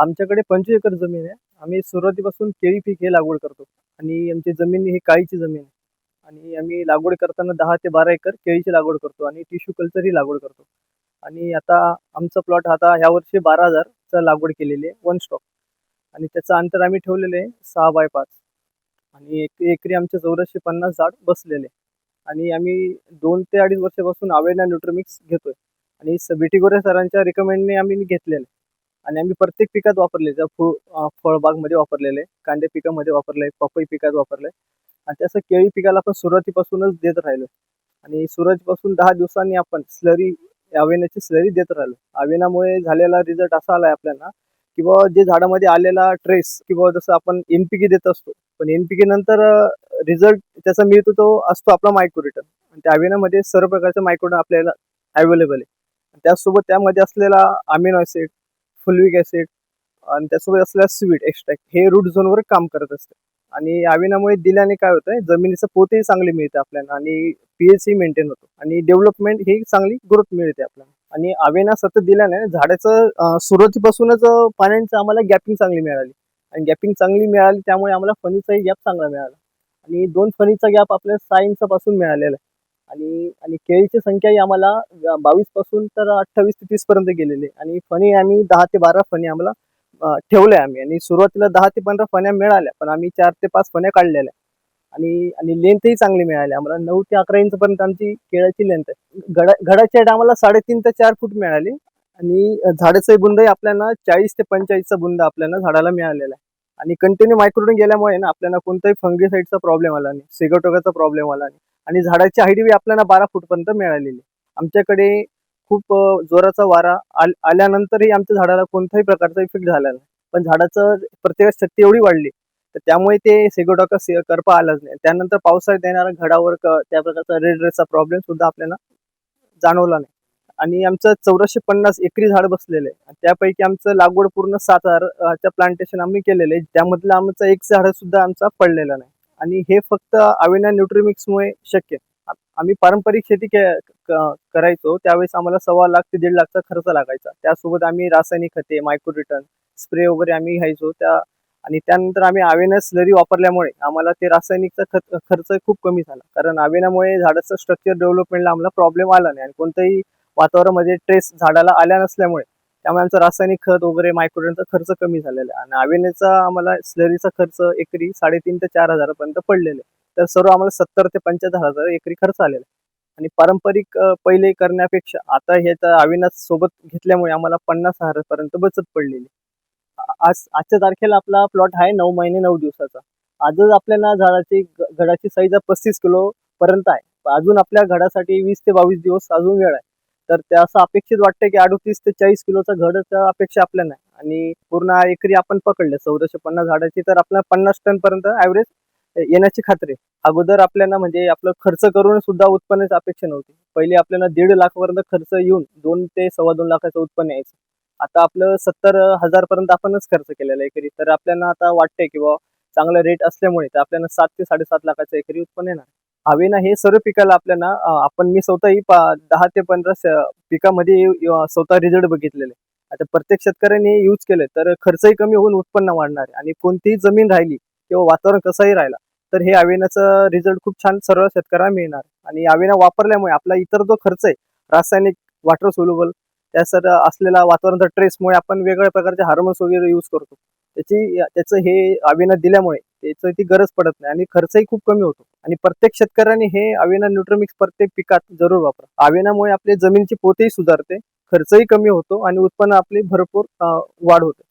आमच्याकडे पंचवीस एकर जमीन आहे. आम्ही सुरुवातीपासून केळी पीक हे लागवड करतो. आणि आमची जमीन ही काळीची जमीन आहे. आणि आम्ही लागवड करताना दहा ते बारा एकर केळीची लागवड करतो आणि टिश्यू कल्चरही लागवड करतो. आणि आता आमचा प्लॉट आता ह्या वर्षी बारा हजारचा लागवड केलेली आहे वन स्टॉक आणि त्याचं अंतर आम्ही ठेवलेलं आहे सहा बाय पाच. आणि एक एकरी आमचे चौदाशे पन्नास झाड बसलेले आहे. आणि आम्ही दोन ते अडीच वर्षापासून आवेना न्यूट्रोमिक्स घेतोय. आणि स- बीटी गोरे सरांच्या रिकमेंडने आम्ही घेतलेलं आहे. आणि आम्ही प्रत्येक पिकात वापरले जर फळ फळबागमध्ये वापरलेले कांदे पिकामध्ये वापरले पपई पिकात वापरले. आणि तसं केळी पिकाला आपण सुरुवातीपासूनच देत राहिलो. आणि सुरुवातीपासून दहा दिवसांनी आपण स्लरी आवेनाची स्लरी देत राहिलो. अवेनामुळे झालेला रिझल्ट असा आलाय आपल्याला की बुवा जे झाडामध्ये आलेला ट्रेस किंवा जसं आपण एनपीके देत असतो पण एनपीके नंतर रिझल्ट त्याचा मिळतो तो असतो आपला मायक्रोरिटन आणि त्या अवेनामध्ये सर्व प्रकारचं मायक्रोटन आपल्याला अवेलेबल आहे. त्याचसोबत त्यामध्ये असलेला अमिनो ॲसिड फुलविक ॲसिड आणि त्यासोबत असलेला स्वीट एक्स्ट्रॅक्ट हे रूट झोनवर काम करत असते. आणि आवेनामुळे दिल्याने काय होतं जमिनीचं पोतही चांगली मिळते आपल्याला आणि पीएचही मेंटेन होतो. आणि डेव्हलपमेंट ही चांगली ग्रोथ मिळते आपल्याला. आणि आवेना सतत दिल्याने झाडाचं सुरुवातीपासूनच पाण्यांचं पाण्याचं आम्हाला गॅपिंग चांगली मिळाली. आणि गॅपिंग चांगली मिळाली त्यामुळे आम्हाला फणीचाही गॅप चांगला मिळाला. आणि दोन फणीचा गॅप आपल्याला सहा इंचापासून मिळालेला आहे. आणि आणि केळीची संख्याही आम्हाला बावीसपासून तर अठ्ठावीस ते तीस पर्यंत गेलेली आहे. आणि फणी आम्ही दहा ते बारा फणी आम्हाला अं, ठेवल्या आम्ही. आणि सुरुवातीला दहा ते पंधरा फण्या मिळाल्या पण आम्ही चार ते पाच फण्या काढलेल्या. आणि आणि लेंथही चांगली मिळाली. आम्हाला नऊ ते अकरा इंच पर्यंत आमची केळाची लेंथ आहे. गडा घडाची हाईट आम्हाला साडेतीन ते चार फूट मिळाली. आणि झाडाचं बुंदही आपल्याला चाळीस ते पंचेचाळीसचा बुंद आपल्याला झाडाला मिळालेला आहे. आणि कंटिन्यू मायक्रोडून गेल्यामुळे ना आपल्याला कोणताही फंगीसाईडचा प्रॉब्लेम आला नाही. सिगटोगाचा प्रॉब्लेम आला नाही. आणि झाडाची हाईट बी आपल्याला बारा फूटपर्यंत मिळालेली. आहे. आमच्याकडे खूप जोराचा वारा आल आल्यानंतरही आमच्या झाडाला कोणत्याही प्रकारचा इफेक्ट झाला नाही. पण झाडाचं प्रत्येक शक्ती एवढी वाढली तर त्यामुळे ते सिगोटॉका से करपा आलाच नाही. त्यानंतर पावसाळ्यात येणारा घडावर क- त्या प्रकारचा रेड रेसचा प्रॉब्लेम सुद्धा आपल्याला जाणवला नाही. आणि आमचं चौदाशे पन्नास एकरी झाड बसलेलं आहे. आणि त्यापैकी आमचं लागवड पूर्ण सात हजारच्या प्लांटेशन आम्ही केलेलं आहे. त्यामधलं आमचं एक झाड सुद्धा आमचा पडलेला नाही. आणि हे फक्त अविना न्यूट्रिमिक्समुळे शक्य. आम्ही पारंपरिक शेती के- क- करायचो त्यावेळेस आम्हाला सव्वा लाख ते दीड लाखचा खर्च लागायचा. त्यासोबत आम्ही रासायनिक खते मायक्रो रिटर्न स्प्रे वगैरे आम्ही घ्यायचो. त्या आणि त्यानंतर आम्ही आवेना स्लरी वापरल्यामुळे आम्हाला ते रासायनिकचा खत खर्च खूप कमी झाला. कारण आवेनामुळे झाडाचं स्ट्रक्चर डेव्हलपमेंटला आम्हाला प्रॉब्लेम आला नाही. आणि कोणत्याही वातावरणामध्ये ट्रेस झाडाला आल्या नसल्यामुळे त्यामुळे आमचं रासायनिक खत वगैरे मायक्रोडनचा खर्च कमी झालेला आहे. आणि अवेनेचा आम्हाला स्लरीचा खर्च एकरी साडेतीन ते चार हजारापर्यंत पडलेले आहे. तर सर्व आम्हाला सत्तर ते पंच्याहत्तर हजार एकरी खर्च आलेला आहे. आणि पारंपरिक पहिले करण्यापेक्षा आता हे तर अविनाश सोबत घेतल्यामुळे आम्हाला पन्नास हजारापर्यंत बचत पडलेली आज आजच्या तारखेला आपला प्लॉट आहे नऊ महिने नऊ दिवसाचा. आजच आपल्याला झाडाची घडाची साईज पस्तीस किलो पर्यंत आहे. अजून आपल्या घडासाठी वीस ते बावीस दिवस अजून वेळ आहे. तर ते असं अपेक्षित वाटतं की अडतीस ते चाळीस किलोचा घडच अपेक्षा आपल्या नाही. आणि पूर्ण एकरी आपण पकडले चौदाशे पन्नास झाडाची तर आपल्याला पन्नास टन पर्यंत ऍव्हरेज येण्याची खात्री अगोदर आपल्याला म्हणजे आपलं खर्च करून सुद्धा उत्पन्नाची अपेक्षा नव्हती. पहिले आपल्याला दीड लाखपर्यंत खर्च येऊन दोन ते सव्वा दोन लाखाचं उत्पन्न यायचं. आता आपलं सत्तर हजार पर्यंत आपणच खर्च केलेला एकरी. तर आपल्याला आता वाटतंय की बुवा चांगला रेट असल्यामुळे तर आपल्याला सात ते साडेसात लाखाचं एकरी उत्पन्न येणार हवेना हे सर्व पिकाला आपल्याला आपण मी स्वतःही पा- दहा ते पंधरा पिकामध्ये स्वतः रिझल्ट बघितलेले. आता प्रत्येक शेतकऱ्याने यूज केले तर खर्चही कमी होऊन उत्पन्न वाढणार आहे. आणि कोणतीही जमीन राहिली किंवा वातावरण कसंही राहिला तर हे आवेनाचा रिझल्ट खूप छान सर्व शेतकऱ्यांना मिळणार. आणि अवेना वापरल्यामुळे आपला इतर जो खर्च आहे रासायनिक वॉटर सोल्युबल त्या सर असलेला वातावरणाचा ट्रेसमुळे आपण वेगळ्या प्रकारचे हार्मोन्स वगैरे यूज करतो. त्याची त्याचं हे अवेना दिल्यामुळे त्याचं ती गरज पडत नाही आणि खर्चही खूप कमी होतो. आणि प्रत्येक शेतकऱ्याने हे अवेना न्यूट्रोमिक्स प्रत्येक पिकात जरूर वापरा. अवेनामुळे आपली जमिनीची पोतही सुधारते खर्चही कमी होतो आणि उत्पन्न आपली भरपूर वाढ होते.